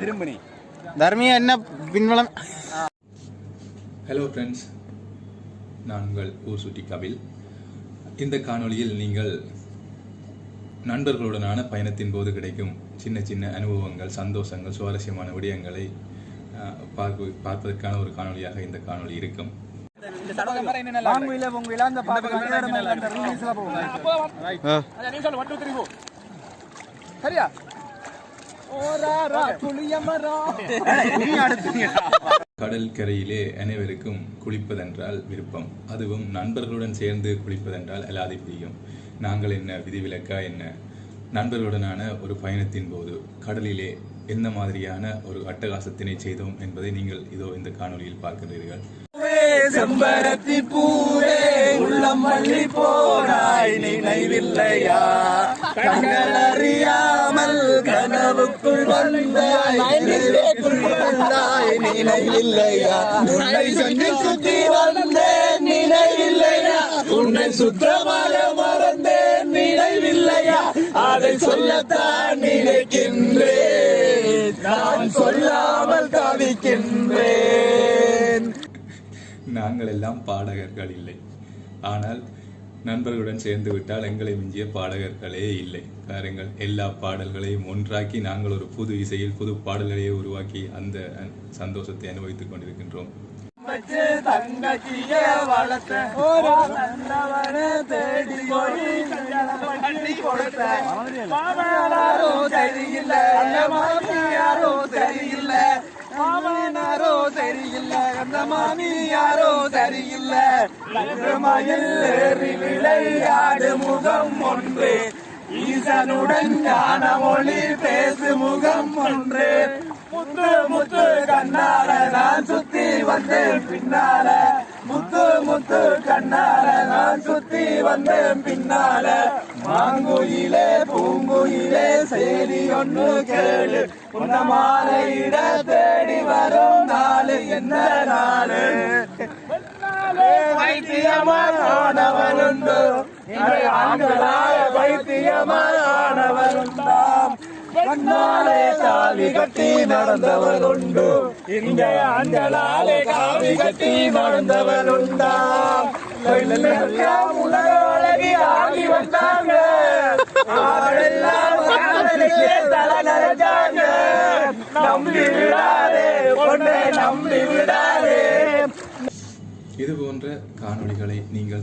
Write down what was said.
திரும்பி தர்மியா என்ன பின்வளம் hello friends நான் உங்கள் ஊர் சுட்டி கபில். இந்த காணொளியில் நீங்கள் நண்பர்களுடனான பயணத்தின் போது கிடைக்கும் சின்ன சின்ன அனுபவங்கள் சந்தோஷங்கள் சுவாரஸ்யமான விடயங்களை பார்ப்பதற்கான ஒரு காணொளியாக இந்த காணொளி இருக்கும். வாங்குவில அந்த அந்த ரீல்ஸ்ல சரியா? கடல் கரையிலே அனைவருக்கும் குளிப்பதென்றால் விருப்பம். அதுவும் நண்பர்களுடன் சேர்ந்து குளிப்பதென்றால் அலாதி பிடிக்கும் நாங்கள் என்ன விதிவிலக்கா என்ன? நண்பர்களுடனான ஒரு பயணத்தின் போது கடலிலே எந்த மாதிரியான ஒரு அட்டகாசத்தினை செய்தோம் என்பதை நீங்கள் இதோ இந்த காணொளியில் பார்க்கிறீர்கள் செம்பருத்தி பூவே உள்ளம் மல்லி போனாய் நினைவில்லையா? கண்கள் அறியாமல் கனவுக்குள் வந்தாய் வந்தாய் நினைவில்லையா? உன்னை சென்று சுத்தி வந்தேன் நினைவில்லையா? உன்னை சுத்தமாக மறந்தேன் நினைவில்லையா? அதை சொல்லத்தான் நினைக்கின்றேன். நான் சொல்லாமல் தவிக்கின்றேன் நாங்கள் எல்லாம் பாடகர்கள் இல்லை. ஆனால் நண்பர்களுடன் சேர்ந்து விட்டால் எங்களை மிஞ்சிய பாடகர்களே இல்லை. பாருங்கள் எல்லா பாடல்களையும் ஒன்றாக்கி நாங்கள் ஒரு புது இசையில் புது பாடல்களையே உருவாக்கி அந்த சந்தோஷத்தை அனுபவித்துக் கொண்டிருக்கின்றோம். வளர்த்த தேடி சரியில்லை அந்த மாமி யாரோ சரியில்லை. மயில் ஏறி விளையாடு முகம் ஒன்று. ஈசனுடன் ஞான மொழி பேசு முகம் ஒன்று. முத்து முத்து கண்ணால நான் சுத்தி வந்தேன் பின்னால. முத்து முத்து கண்ணால நான் சுத்தி வந்தேன் பின்னால. மாங்குயிலே பூங்குயிலே செய்தி ஒண்ணு கேளு. உன்ன மாலையிட தேடி வரும் நாளு என்ன நாளு? வைத்தியமானவனுண்டு ஆண்களாய வைத்தியமானவனுண்டாம் கண்ணாலே காவி கட்டி நடந்தவர் உண்டு இந்த ஆண்களாலே காவி கட்டி நடந்தவர் உண்டா உலக அழகி ஆகி வந்தாங்க. நம்பி விடாதே பொண்ணை நம்பி விடாதே இது போன்ற காணொளிகளை நீங்கள்